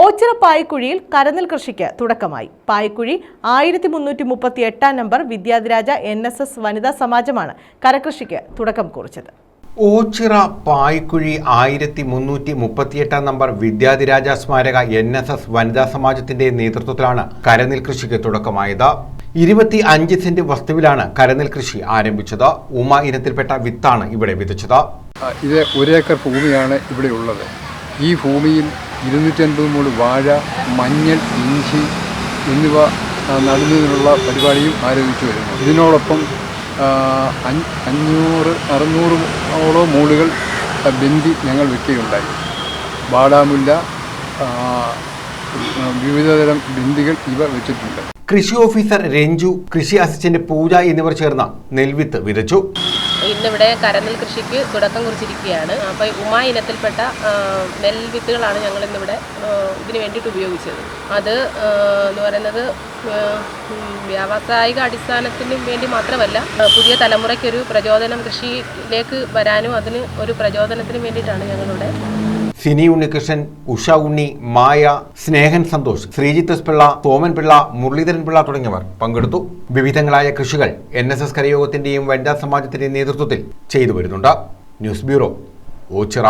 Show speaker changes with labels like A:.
A: ഓച്ചിറ പായ്ക്കുഴിയിൽ കരനിൽ കൃഷിക്ക് തുടക്കമായി. പായ്ക്കുഴി ആയിരത്തി മുന്നൂറ്റി മുപ്പത്തി എട്ടാം number Vidyadhiraja N S S വനിതാ സമാജമാണ് കരകൃഷിക്ക് തുടക്കം കുറിച്ചത്.
B: ഓച്ചിറ പായ്ക്കുഴി ആയിരത്തി മുന്നൂറ്റി മുപ്പത്തിയെട്ടാം നമ്പർ വിദ്യാധിരാജ സ്മാരക എൻ എസ് എസ് വനിതാ സമാജത്തിന്റെ നേതൃത്വത്തിലാണ് കരനിൽ കൃഷിക്ക് തുടക്കമായത്. ഇരുപത്തി അഞ്ച് സെന്റ് വസ്തുവിലാണ് കരനിൽ കൃഷി ആരംഭിച്ചത്. ഉമ ഇനത്തിൽപ്പെട്ട വിത്താണ് ഇവിടെ വിതച്ചത്.
C: ഇത് ഒരേക്കർ ഭൂമിയാണ് ഇവിടെ ഉള്ളത്. ഈ ഭൂമിയിൽ ഇരുന്നൂറ്റൻപത് മൂട് വാഴ മഞ്ഞൾ ഇഞ്ചി എന്നിവ നടുന്നതിനുള്ള പരിപാടിയും ആരംഭിച്ചു വരുന്നു. ഇതിനോടൊപ്പം അഞ്ഞൂറ് അറുന്നൂറ് ഓളം മൂടുകൾ ആ, ബന്ദി ഞങ്ങൾ വെക്കുകയുണ്ടായി. വാടാമുല്ല വിവിധതരം ബിന്ദികൾ ഇവ വെച്ചിട്ടുണ്ട്.
B: കൃഷി ഓഫീസർ രഞ്ജു കൃഷി അസിസ്റ്റന്റ് പൂജ എന്നിവർ ചേർന്ന നെൽവിത്ത് വിതച്ചു.
D: ഇന്നിവിടെ കരനെൽ കൃഷിക്ക് തുടക്കം കുറിച്ചിരിക്കുകയാണ്. അപ്പോൾ ഉമ ഇനത്തിൽപ്പെട്ട നെൽവിത്തുകളാണ് ഞങ്ങൾ ഇന്നിവിടെ ഇതിന് വേണ്ടിയിട്ട് ഉപയോഗിച്ചത്. അത് എന്ന് പറയുന്നത് വ്യാവസായിക അടിസ്ഥാനത്തിന് വേണ്ടി മാത്രമല്ല പുതിയ തലമുറയ്ക്കൊരു പ്രചോദനം കൃഷിയിലേക്ക് വരാനും അതിന് ഒരു പ്രചോദനത്തിന് വേണ്ടിയിട്ടാണ് ഞങ്ങളിവിടെ
B: സിനി ഉണ്ണികൃഷ്ണൻ ഉഷ ഉണ്ണി മായ സ്നേഹൻ സന്തോഷ് ശ്രീജിത്ത് പിള്ള സോമൻ പിള്ള മുരളീധരൻ പിള്ള തുടങ്ങിയവർ പങ്കെടുത്തു. വിവിധങ്ങളായ കൃഷികൾ എൻ എസ് എസ് കരയോഗത്തിന്റെയും വനിതാ സമാജത്തിന്റെയും നേതൃത്വത്തിൽ ചെയ്തു വരുന്നുണ്ട്. News bureau Ochira.